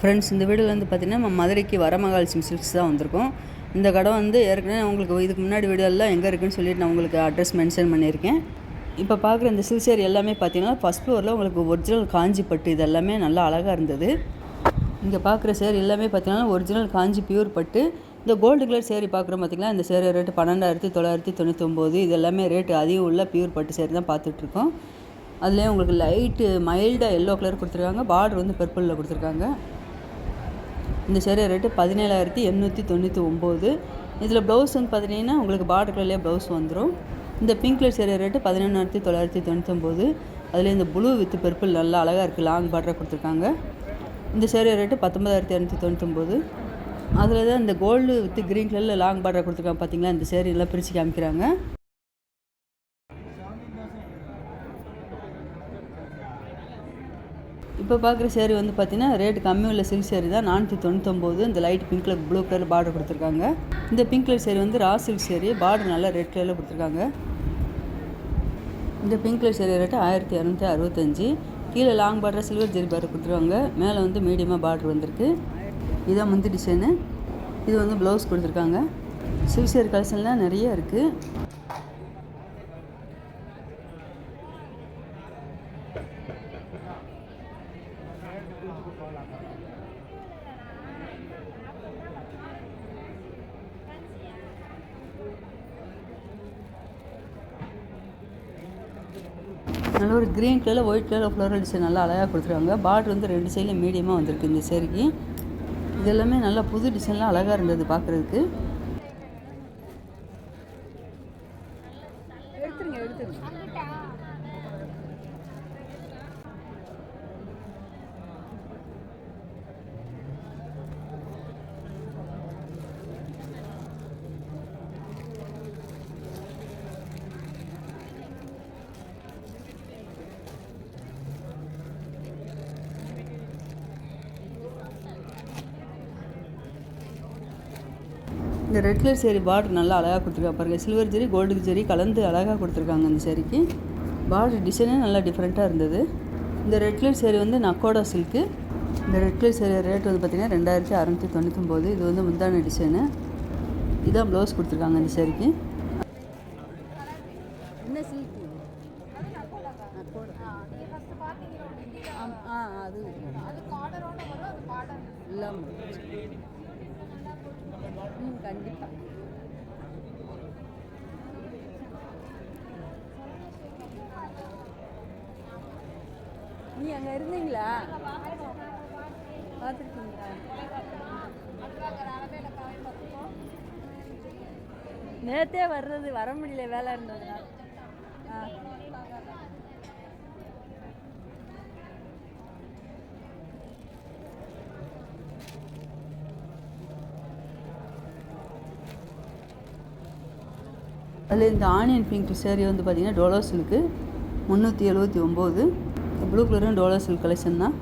Friends இந்த வீடியோவில் வந்து பார்த்திங்கன்னா நம்ம மதுரைக்கு வரமகாலட்சுமி சில்க்ஸ் தான் வந்திருக்கோம். இந்த கடை வந்து ஏற்கனவே உங்களுக்கு இதுக்கு முன்னாடி வீடியோலாம் எங்கே இருக்குன்னு சொல்லிட்டு நான் உங்களுக்கு அட்ரஸ் மென்ஷன் பண்ணியிருக்கேன். இப்போ பார்க்குற இந்த சில்க் சேர் எல்லாமே பார்த்தீங்கன்னா ஃபஸ்ட் ஃப்ளோரில் உங்களுக்கு ஒரிஜினல் காஞ்சி பட்டு இது எல்லாமே நல்லா அழகாக இருந்தது. இங்கே பார்க்குற சேர் எல்லாமே பார்த்தீங்கன்னா ஒரிஜினல் காஞ்சி பியூர் பட்டு. இந்த கோல்டு கலர் சேரீ பார்க்குறோம் பார்த்திங்கன்னா இந்த சேரீ ரேட்டு பன்னெண்டாயிரத்தி தொள்ளாயிரத்தி தொண்ணூத்தொம்போது. இது எல்லாமே ரேட்டு அதிகம் உள்ள பியூர் பட்டு சேர் தான் பார்த்துட்ருக்கோம் அதுலேயே உங்களுக்கு லைட்டு மைல்டாக எல்லோ கலர் கொடுத்துருக்காங்க. பார்டர் வந்து பர்பிளில் கொடுத்துருக்காங்க. இந்த சேரீ ரேட்டு பதினேழாயிரத்தி எண்ணூற்றி தொண்ணூற்றி ஒம்பது. இதில் ப்ளவுஸ் வந்து பார்த்தீங்கன்னா உங்களுக்கு பார்டர் கலர்லேயே ப்ளவுஸ் வந்துடும் இந்த பிங்க் கலர் சேரீ ரேட்டு பதினொன்றாயிரத்தி தொள்ளாயிரத்தி தொண்ணூத்தொம்போது. அதில் இந்த ப்ளூ வித் பர்பிள் நல்லா அழகாக இருக்குது லாங் பார்டராக கொடுத்துருக்காங்க. இந்த சேரீ ரேட்டு பத்தொன்பதாயிரத்தி இரநூத்தி தொண்ணூத்தொம்போது. அதில் தான் இந்த கோல்டு வித் க்ரீன் கலரில் லாங் பார்டர் கொடுத்துருக்காங்க பார்த்தீங்களா இந்த சேரீ எல்லாம் பிரித்து காமிக்கிறாங்க. இப்போ பார்க்குற சேரீ வந்து பார்த்தீங்கன்னா ரேட் கம்மி உள்ள சில்க் சேரீ தான். நானூற்றி தொண்ணூத்தொம்போது இந்த light pink colour blue colour border கொடுத்துருக்காங்க. இந்த பிங்க் கலர் சேரீ வந்து ரா சில்க் சேரீ பார்டர் நல்லா ரெட் கலரில் கொடுத்துருக்காங்க. இந்த பிங்க் கலர் சேரீ ரேட்டு ஆயிரத்தி இரநூத்தி அறுபத்தஞ்சி. கீழே long border silver zari border கொடுத்துருவாங்க மேலே வந்து மீடியமாக பார்டர் வந்திருக்கு. இதான் முந்தி டிசைனு இது வந்து ப்ளவுஸ் கொடுத்துருக்காங்க. சில்க் சேரீ கலெக்ஷன்லாம் நிறைய இருக்குது நல்ல ஒரு க்ரீன் கலரில் ஒயிட் கலரில் ஃப்ளோரல் டிசைன் நல்லா அழகாக கொடுத்துருக்காங்க. பார்டர் வந்து ரெண்டு சைடில் மீடியமாக வந்திருக்கு இந்த சேரீக்கு இது எல்லாமே நல்லா புது டிசைன்லாம் அழகாக இருந்தது பார்க்குறதுக்கு இந்த ரெட் கலர் சேரீ பார்டர் நல்லா அழகாக கொடுத்துருக்காங்க பாருங்கள் சில்வர் ஜெரி கோல்டு ஜெரி கலந்து அழகாக கொடுத்துருக்காங்க இந்த சேரீக்கு பார்டர் டிசைனே நல்லா டிஃப்ரெண்ட்டாக இருந்தது. இந்த ரெட் கலர் சேரீ வந்து நக்கோடா சில்க்கு இந்த ரெட் கலர் சேரீ ரேட் வந்து பார்த்திங்கன்னா ரெண்டாயிரத்தி அறநூற்றி தொண்ணூத்தொம்போது. இது வந்து முந்தான டிசைனு இதான் ப்ளவுஸ் கொடுத்துருக்காங்க இந்த சேரீக்கு என்ன சில்க்கு ஆ அது இல்லாமல் ம் கண்டிப்பாக நீ அங்கே இருந்தீங்களா? பார்த்துருக்கீங்களா? நேற்றே வர்றது வர முடியல வேலை இருந்ததுனால ஆ. அதில் இந்த ஆனியன் பிங்க் சேரீ வந்து பார்த்திங்கன்னா டோலோ சில்க்கு முந்நூற்றி எழுபத்தி ஒம்பது. ப்ளூ கலரும் டோலோ சில்க் கலெக்ஷன் தான்.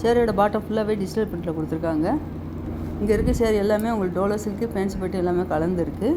சேரீயோட பாட்டம் ஃபுல்லாகவே டிஜிட்டல் பிரிண்டில் கொடுத்துருக்காங்க. இங்கே இருக்க சேரீ எல்லாமே உங்களுக்கு டோலோ சில்க்கு ஃபேன்சி பட்டு எல்லாமே கலந்துருக்கு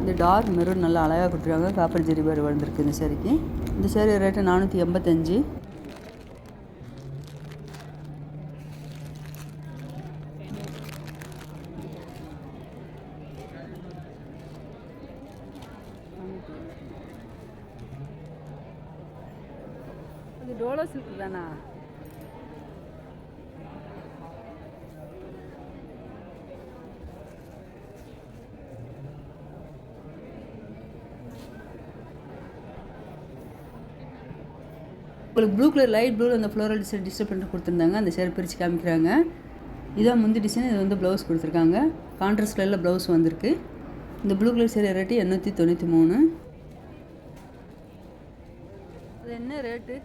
இந்த டார்க் மெரூன் நல்லா அழகாக கொடுத்துருக்காங்க. காப்பர் ஜெரி பேர் வந்திருக்கு இந்த சேரீக்கு இந்த சேரீ ரேட்டு நானூற்றி எண்பத்தஞ்சு. இது டோலோ சில்க் தானா? உங்களுக்கு ப்ளூ கலர் லைட் ப்ளூ அந்த ஃப்ளோரல் டிசைன் டிஸ்டர்ப் பண்ணி கொடுத்துருந்தாங்க. அந்த சேர் பிரித்து காமிக்கிறாங்க. இதான் முந்தி டிசைன் இது வந்து ப்ளவுஸ் கொடுத்துருக்காங்க. கான்ட்ராஸ்ட் கலரில் ப்ளவுஸ் வந்திருக்கு. இந்த ப்ளூ கலர் சேரீ ரேட்டு எண்ணூற்றி தொண்ணூற்றி மூணு. அது என்ன ரேட்டு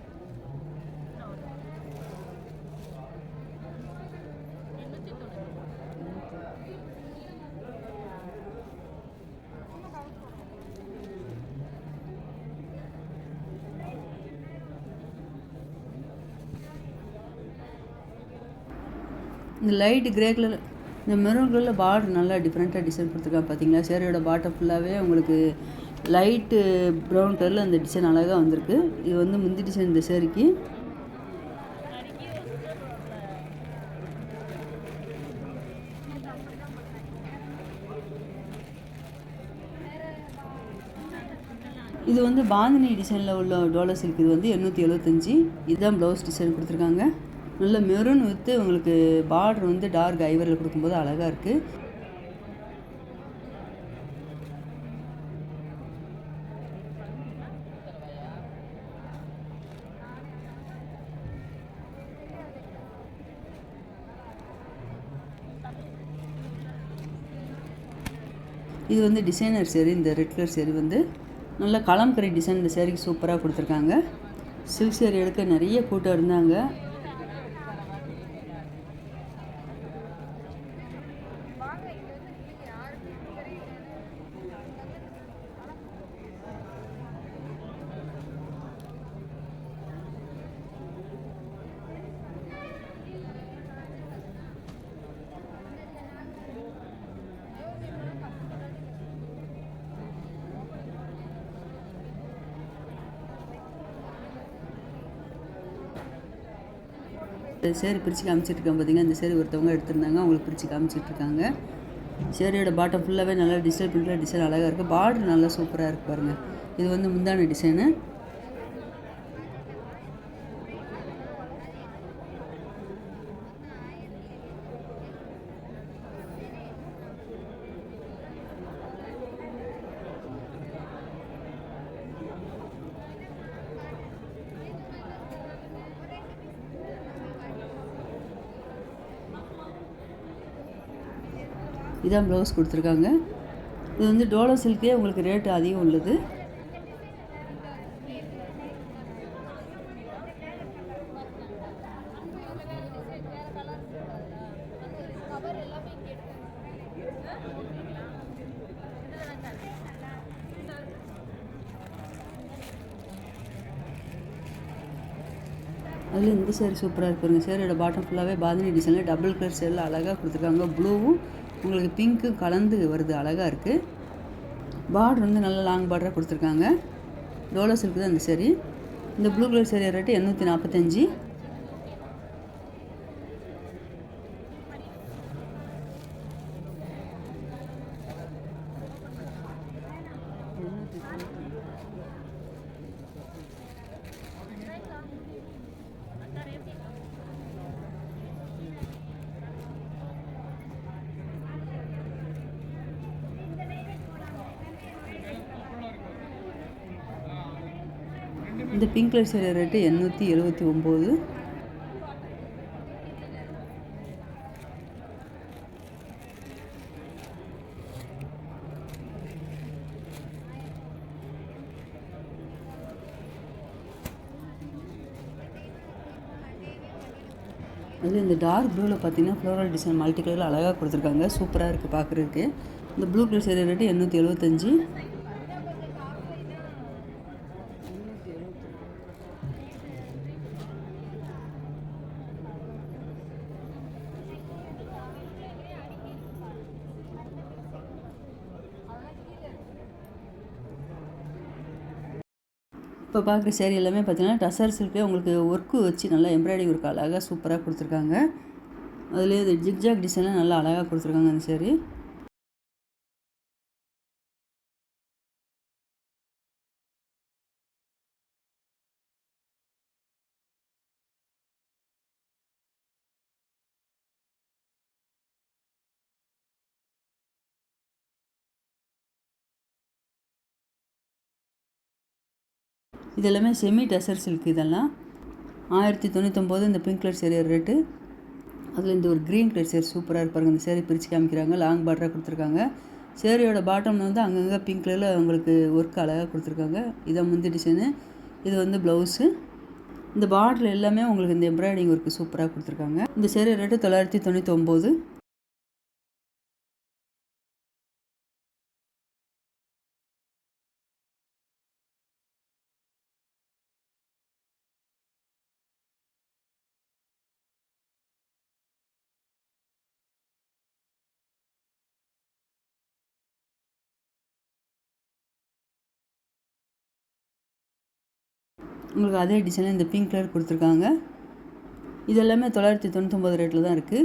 இந்த லைட் கிரே கலர் இந்த மெரூன் கலரில் பார்டர் நல்லா டிஃப்ரெண்ட்டாக டிசைன் கொடுத்துருக்காங்க பார்த்தீங்களா சேரீயோட பாட்டம் ஃபுல்லாகவே உங்களுக்கு லைட்டு ப்ரௌன் கலரில் அந்த டிசைன் அழகாக வந்திருக்கு. இது வந்து முந்தி டிசைன் இந்த சேரீக்கு இது வந்து பாந்தினி டிசைனில் உள்ள டோலர் சில்க் இது வந்து எண்ணூற்றி எழுபத்தஞ்சி இதுதான் ப்ளவுஸ் டிசைன் கொடுத்துருக்காங்க. நல்ல மெரூன் வித்து உங்களுக்கு பார்டர் வந்து டார்க் ஐவரில் கொடுக்கும்போது அழகாக இருக்குது இது வந்து டிசைனர் சேரீ இந்த ரெட் கலர் சேரீ வந்து நல்ல கலம்கரை டிசைன் இந்த சேரீக்கு சூப்பராக கொடுத்துருக்காங்க. சில்க் சேரீ எடுக்க நிறைய கூட்டம் இருந்தாங்க இந்த சேர் பிரித்து காமிச்சிட்டு இருக்காங்க பார்த்தீங்கன்னா இந்த சேர் ஒருத்தவங்க எடுத்திருந்தாங்க அவங்களுக்கு பிரித்து காமிச்சிட்டு இருக்காங்க. பாட்டம் ஃபுல்லாகவே நல்லா டிசைன் பிரிண்டில் டிசைன் அழகாக இருக்குது பார்டர் நல்லா சூப்பராக இருக்குது பாருங்கள் இது வந்து முந்தான டிசைனு இதான் ப்ளவுஸ் கொடுத்துருக்காங்க. இது வந்து டோலோ சில்கே உங்களுக்கு ரேட்டு அதிகம் உள்ளது. அதில் இந்த சேரீ சூப்பராக இருக்குங்க சேரீயோட பாட்டம் ஃபுல்லாகவே பாதினி டிசைனில் டபுள் கலர் சேரில் அழகாக கொடுத்துருக்காங்க. ப்ளூவும் உங்களுக்கு பிங்க்கும் கலந்து வருது அழகாக இருக்குது பார்டர் வந்து நல்ல லாங் பார்டராக கொடுத்துருக்காங்க. டோலோ சில்க்கு தான் இந்த சரி இந்த ப்ளூ கலர் சேரீ ரேட்டு எண்ணூற்றி நாற்பத்தஞ்சி இந்த பிங்க் கலர் சேரீ ரேட்டு எண்ணூற்றி எழுபத்தி ஒம்பது அதில் இந்த டார்க் ப்ளூவில் பார்த்தீங்கன்னா ஃப்ளோரல் டிசைன் மல்டி கலரில் அழகாக கொடுத்துருக்காங்க. சூப்பராக இருக்குது பார்க்குறதுக்கு இந்த ப்ளூ கலர் சேரீ ரேட்டு எண்ணூற்றி எழுபத்தஞ்சி இப்போ பார்க்குற சேரீ எல்லாமே பார்த்தீங்கன்னா டசர் சில்கே உங்களுக்கு ஒர்க்கு வச்சு நல்லா எம்ப்ராய்டரி ஒர்க் அழகாக சூப்பராக கொடுத்துருக்காங்க. அதுலேயே இது ஜிக்ஜாக் டிசைன்லாம் நல்லா அழகாக கொடுத்துருக்காங்க அந்த சேரீ இதெல்லாமே செமி டசர் சில்க் இதெல்லாம். ஆயிரத்தி தொண்ணூத்தொம்போது இந்த பிங்க் கலர் சேரீ ரேட்டு அதில் இந்த ஒரு க்ரீன் கலர் சேரீ சூப்பராக இருப்பாருங்க இந்த சேரீ பிரித்து காமிக்கிறாங்க. லாங் பார்டராக கொடுத்துருக்காங்க. சேரீயோட பாட்டம் வந்து அங்கங்கே பிங்க் கலரில் உங்களுக்கு ஒர்க் அழகாக கொடுத்துருக்காங்க. இதான் முந்தி டிசைனு இது வந்து ப்ளவுஸு இந்த பார்டரில் எல்லாமே உங்களுக்கு இந்த எம்ப்ராய்டிங் ஒர்க்கு சூப்பராக கொடுத்துருக்காங்க. இந்த சேரீ ரேட்டு தொள்ளாயிரத்தி தொண்ணூற்றி ஒம்பது உங்களுக்கு அதே டிசைனில் இந்த பிங்க் கலர் கொடுத்துருக்காங்க. இது எல்லாமே தொள்ளாயிரத்தி தொண்ணூத்தொம்பது ரேட்டில் தான் இருக்குது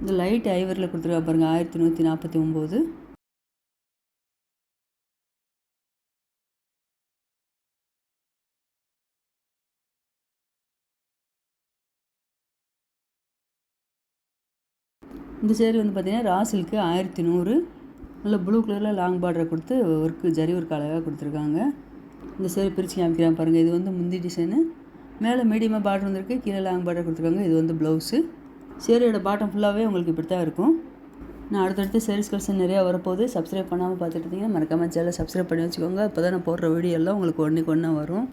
இந்த லைட் ஐவரில் கொடுத்துருக்கா பாருங்கள் ஆயிரத்தி நூற்றி நாற்பத்தி ஒம்பது. இந்த சேரீ வந்து பார்த்தீங்கன்னா ரா சில்க்கு ஆயிரத்தி நூறு. நல்ல ப்ளூ கலரில் லாங் பார்டரை கொடுத்து ஒர்க்கு ஜரி ஒர்க் அழகாக கொடுத்துருக்காங்க. இந்த சேரீ பிரித்து காமிக்கிறேன் பாருங்கள் இது வந்து முந்தி டிசைனு. மேலே மீடியமாக பார்டர் வந்திருக்கு. கீழே லாங் பார்டர் கொடுத்துருக்காங்க. இது வந்து ப்ளவுஸு. சேரியோட பாட்டம் ஃபுல்லாகவே உங்களுக்கு இப்படி தான் இருக்கும். நான் அடுத்தடுத்து சேரீஸ் கலெக்ஷன் நிறையா வரப்போகுது. சப்ஸ்கிரைப் பண்ணாமல் பார்த்துட்டு இருந்தீங்கன்னா மறக்காமல் சேனலை சப்ஸ்கிரைப் பண்ணி வச்சுக்கோங்க. அப்போ தான் நான் போடுற வீடியோ எல்லாம் உங்களுக்கு ஒன்றுக்கு ஒன்றா வரும்.